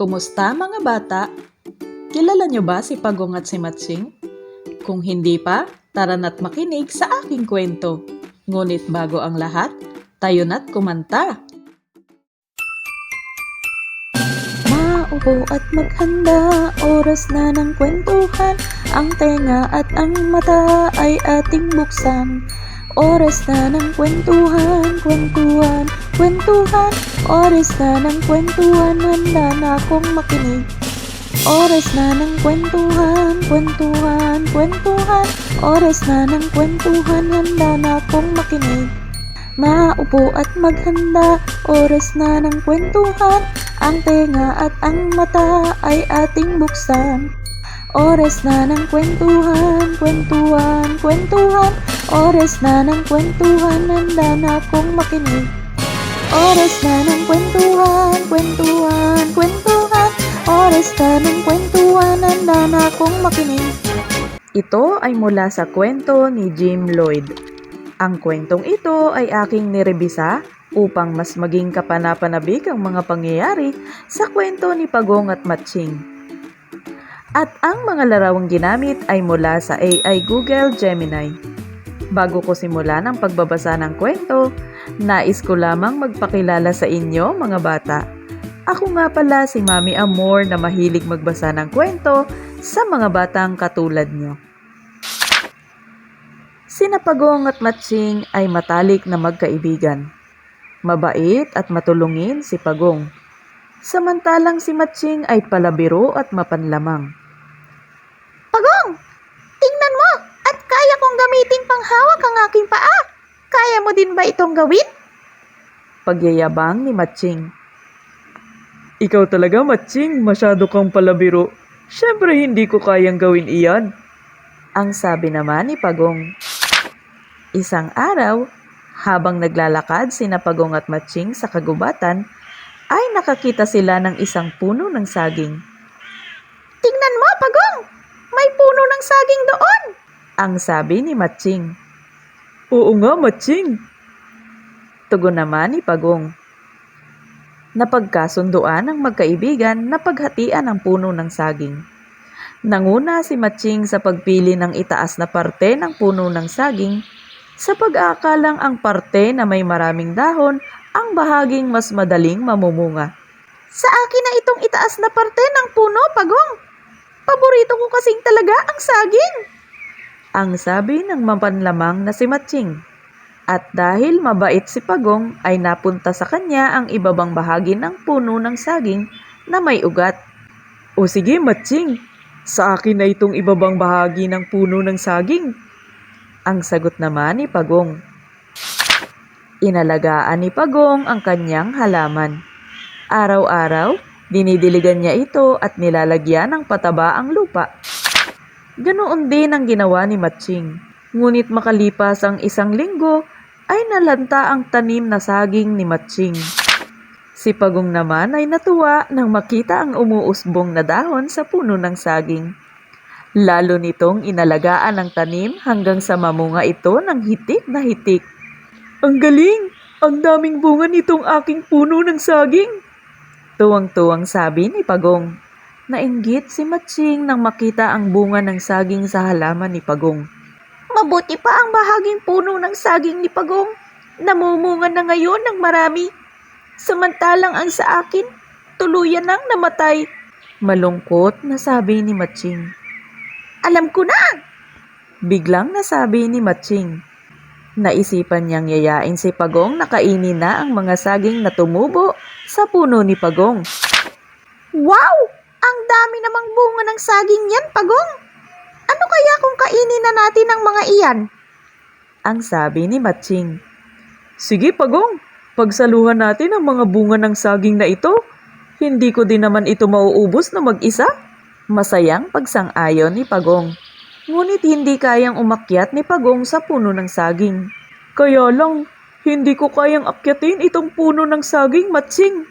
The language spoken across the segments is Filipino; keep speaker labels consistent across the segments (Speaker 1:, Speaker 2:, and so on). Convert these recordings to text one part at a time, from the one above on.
Speaker 1: Kumusta mga bata? Kilala niyo ba si Pagong at si Matsing? Kung hindi pa, tara na't makinig sa aking kwento. Ngunit bago ang lahat, tayo na't kumanta. Maupo at maghanda, oras na ng kwentuhan. Ang tenga at ang mata ay ating buksan. Oras na ng kwentuhan, kwentuhan, kwentuhan. Oras na ng kwentuhan, handa na akong makinig. Oras na ng kwentuhan, kwentuhan, kwentuhan. Oras na ng kwentuhan, handa na akong makinig. Maupo at maghanda, oras na ng kwentuhan. Ang tenga at ang mata ay ating buksan. Oras na ng kwentuhan, kwentuhan, kwentuhan. Oras na ng kwentuhan, handa na akong makinig. Oras na ng kwentuhan, kwentuhan, kwentuhan. Oras na ng kwentuhan, handa na akong makinig. Ito ay mula sa kwento ni Jim Lloyd. Ang kwentong ito ay aking nirebisa upang mas maging kapanapanabik ang mga pangyayari sa kwento ni Pagong at Matching. At ang mga larawang ginamit ay mula sa AI Google Gemini. Bago ko simulan ang pagbabasa ng kwento, nais ko lamang magpakilala sa inyo mga bata. Ako nga pala si Mami Amor na mahilig magbasa ng kwento sa mga batang katulad nyo. Sina Pagong at Matching ay matalik na magkaibigan. Mabait at matulungin si Pagong. Samantalang si Matching ay palabiro at mapanlamang.
Speaker 2: Pagong! Tingnan mo! At kaya kong gamitin panghawak ang aking paa! Kaya mo din ba itong gawin?
Speaker 1: Pagyayabang ni Matching. Ikaw talaga, Matching. Masyado kang palabiro. Siyempre hindi ko kayang gawin iyan. Ang sabi naman ni Pagong. Isang araw, habang naglalakad sina Pagong at Matching sa kagubatan, ay nakakita sila ng isang puno ng saging.
Speaker 2: Tingnan mo, Pagong! May puno ng saging doon!
Speaker 1: Ang sabi ni Matching. Oo nga, Matching. Tugon naman ni Pagong. Napagkasunduan ng magkaibigan na paghatian ang puno ng saging. Nanguna si Matching sa pagpili ng itaas na parte ng puno ng saging sa pag-aakalang ang parte na may maraming dahon ang bahaging mas madaling mamumunga.
Speaker 2: Sa akin na itong itaas na parte ng puno, Pagong! Paborito ko kasing talaga ang saging!
Speaker 1: Ang sabi ng mapanlamang na si Matching. At dahil mabait si Pagong ay napunta sa kanya ang ibabang bahagi ng puno ng saging na may ugat. O sige Matching, sa akin na itong ibabang bahagi ng puno ng saging. Ang sagot naman ni Pagong. Inalagaan ni Pagong ang kanyang halaman. Araw-araw, dinidiligan niya ito at nilalagyan ng pataba ang lupa. Ganoon din ang ginawa ni Matching. Ngunit makalipas ang isang linggo, ay nalanta ang tanim na saging ni Matching. Si Pagong naman ay natuwa nang makita ang umuusbong na dahon sa puno ng saging. Lalo nitong inalagaan ang tanim hanggang sa mamunga ito ng hitik na hitik. Ang galing! Ang daming bunga nitong aking puno ng saging! Tuwang-tuwang sabi ni Pagong. Nainggit si Matching nang makita ang bunga ng saging sa halaman ni Pagong.
Speaker 2: Mabuti pa ang bahaging puno ng saging ni Pagong. Namumunga na ngayon ng marami. Samantalang ang sa akin, tuluyan nang namatay.
Speaker 1: Malungkot na sabi ni Matching.
Speaker 2: Alam ko na!
Speaker 1: Biglang nasabi ni Matching. Naisipan niyang yayain si Pagong na kainin na ang mga saging na tumubo sa puno ni Pagong.
Speaker 2: Wow! Ang dami namang bunga ng saging yan, Pagong! Ano kaya kung kainin na natin ang mga iyan?
Speaker 1: Ang sabi ni Matching. Sige Pagong, pagsaluhan natin ang mga bunga ng saging na ito. Hindi ko din naman ito mauubos na mag-isa. Masayang pagsang-ayon ni Pagong. Ngunit hindi kayang umakyat ni Pagong sa puno ng saging. Kaya lang, hindi ko kayang akyatin itong puno ng saging, Matching.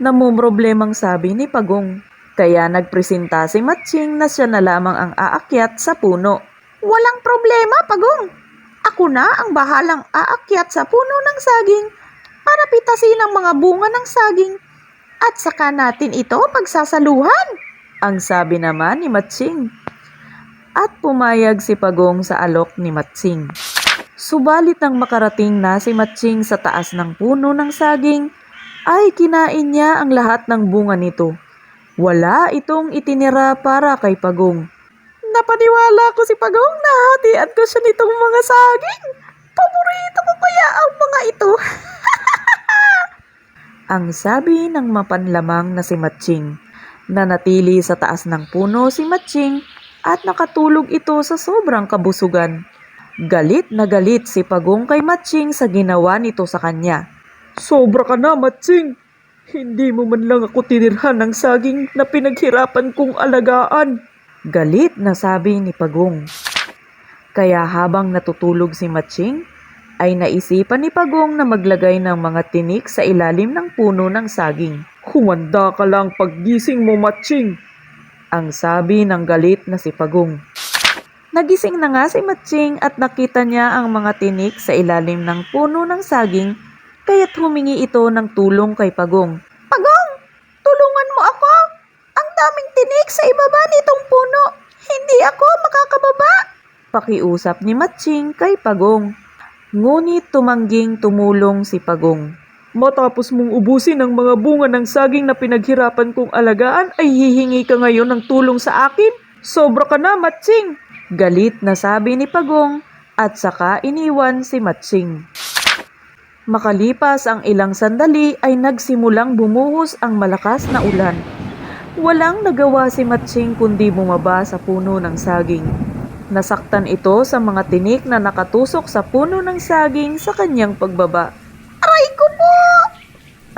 Speaker 1: Namumroblemang sabi ni Pagong. Kaya nagpresenta si Matching na siya na lamang ang aakyat sa puno.
Speaker 2: Walang problema, Pagong. Ako na ang bahalang aakyat sa puno ng saging para pitasin ang mga bunga ng saging. At saka natin ito pagsasaluhan.
Speaker 1: Ang sabi naman ni Matsing. At pumayag si Pagong sa alok ni Matsing. Subalit nang makarating na si Matsing sa taas ng puno ng saging, ay kinain niya ang lahat ng bunga nito. Wala itong itinira para kay Pagong. Napaniwala ko si Pagong na hatian ko siya nitong mga saging. Paborito ko kaya ang mga ito. ang sabi ng mapanlamang na si Matching. Nanatili sa taas ng puno si Matching at nakatulog ito sa sobrang kabusugan. Galit na galit si Pagong kay Matching sa ginawa nito sa kanya. Sobra ka na, Matching! Hindi mo man lang ako tinirhan ng saging na pinaghirapan kong alagaan. Galit na sabi ni Pagong. Kaya habang natutulog si Matching, ay naisipan ni Pagong na maglagay ng mga tinik sa ilalim ng puno ng saging. Humanda ka lang paggising mo, Matching! Ang sabi ng galit na si Pagong. Nagising na nga si Matching at nakita niya ang mga tinik sa ilalim ng puno ng saging kaya't humingi ito ng tulong kay Pagong.
Speaker 2: Pagong, tulungan mo ako. Ang daming tinik sa ibaba nitong puno. Hindi ako makakababa.
Speaker 1: Pakiusap ni Matching kay Pagong. Ngunit tumangging tumulong si Pagong. Matapos mong ubusin ang mga bunga ng saging na pinaghirapan kong alagaan ay hihingi ka ngayon ng tulong sa akin? Sobra ka na, Matching! Galit na sabi ni Pagong at saka iniwan si Matching. Makalipas ang ilang sandali ay nagsimulang bumuhos ang malakas na ulan. Walang nagawa si Matching kundi bumaba sa puno ng saging. Nasaktan ito sa mga tinik na nakatusok sa puno ng saging sa kanyang pagbaba.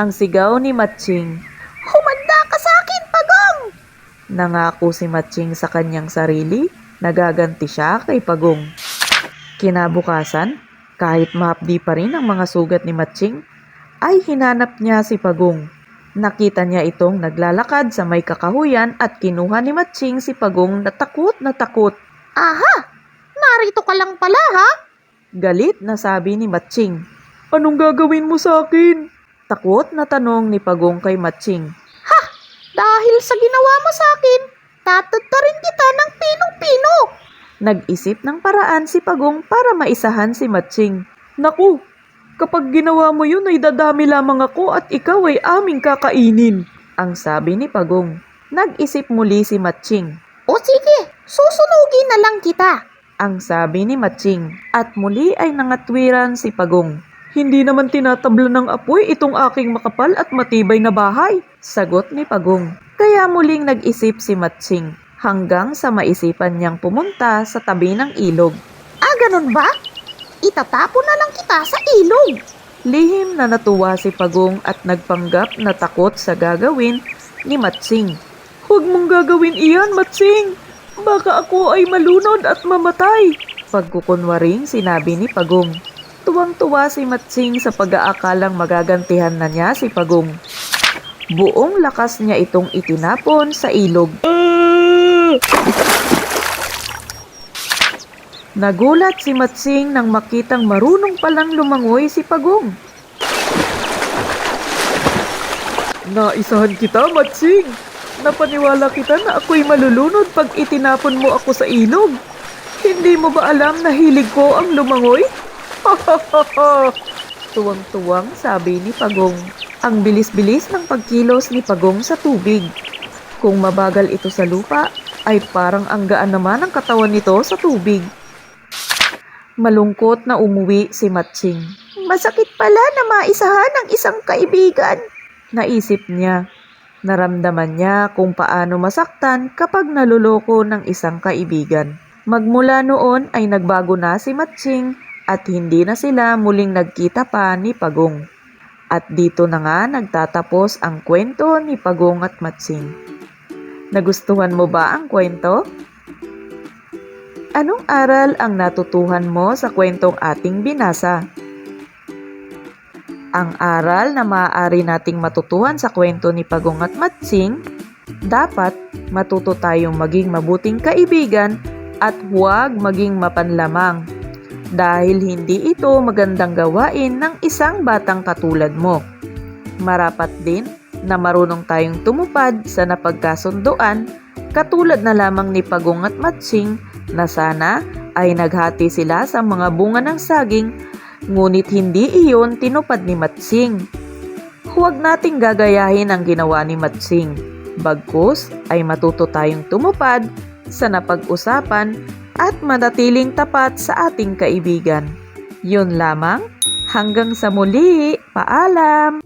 Speaker 1: Ang sigaw ni Matching.
Speaker 2: Humanda ka sa akin, Pagong!
Speaker 1: Nangako si Matching sa kanyang sarili, nagaganti siya kay Pagong. Kinabukasan, kahit mahapdi pa rin ang mga sugat ni Matching, ay hinanap niya si Pagong. Nakita niya itong naglalakad sa may kakahuyan at kinuha ni Matching si Pagong na takot na takot.
Speaker 2: Aha! Narito ka lang pala, ha?
Speaker 1: Galit na sabi ni Matching. Anong gagawin mo sa akin? Takot na tanong ni Pagong kay Matching.
Speaker 2: Dahil sa ginawa mo sa akin, tatatarin kita ng pinong-pino.
Speaker 1: Nag-isip ng paraan si Pagong para maisahan si Matching. Naku, kapag ginawa mo yun ay dadami lamang ako at ikaw ay aming kakainin. Ang sabi ni Pagong. Nag-isip muli si Matching.
Speaker 2: O sige, susunugin na lang kita.
Speaker 1: Ang sabi ni Matching. At muli ay nangatwiran si Pagong. Hindi naman tinatabla ng apoy itong aking makapal at matibay na bahay. Sagot ni Pagong. Kaya muling nag-isip si Matching hanggang sa maisipan niyang pumunta sa tabi ng ilog.
Speaker 2: Ah, ganun ba? Itatapon na lang kita sa ilog.
Speaker 1: Lihim na natuwa si Pagong at nagpanggap na takot sa gagawin ni Matsing. Huwag mong gagawin iyan, Matsing! Baka ako ay malunod at mamatay! Pagkukunwaring sinabi ni Pagong. Tuwang-tuwa si Matsing sa pag-aakalang magagantihan na niya si Pagong. Buong lakas niya itong itinapon sa ilog. Nagulat si Matsing nang makitang marunong palang lumangoy si Pagong. Naisahan kita, Matsing! Napaniwala kita na ako'y malulunod pag itinapon mo ako sa ilog. Hindi mo ba alam na hilig ko ang lumangoy? Tuwang-tuwang sabi ni Pagong. Ang bilis-bilis ng pagkilos ni Pagong sa tubig. Kung mabagal ito sa lupa, ay parang ang gaan naman ang katawan nito sa tubig. Malungkot na umuwi si Matching.
Speaker 2: Masakit pala na maisahan ng isang kaibigan.
Speaker 1: Naisip niya. Naramdaman niya kung paano masaktan kapag naluloko ng isang kaibigan. Magmula noon ay nagbago na si Matching at hindi na sila muling nagkita pa ni Pagong. At dito na nga nagtatapos ang kwento ni Pagong at Matching. Nagustuhan mo ba ang kwento? Anong aral ang natutuhan mo sa kwentong ating binasa? Ang aral na maaari nating matutuhan sa kwento ni Pagong at Matsing, dapat matuto tayong maging mabuting kaibigan at huwag maging mapanlamang dahil hindi ito magandang gawain ng isang batang katulad mo. Marapat din na marunong tayong tumupad sa napagkasunduan katulad na lamang ni Pagong at Matsing na sana ay naghati sila sa mga bunga ng saging ngunit hindi iyon tinupad ni Matsing. Huwag nating gagayahin ang ginawa ni Matsing. Bagkus ay matuto tayong tumupad sa napag-usapan at manatiling tapat sa ating kaibigan. Yun lamang, hanggang sa muli, paalam!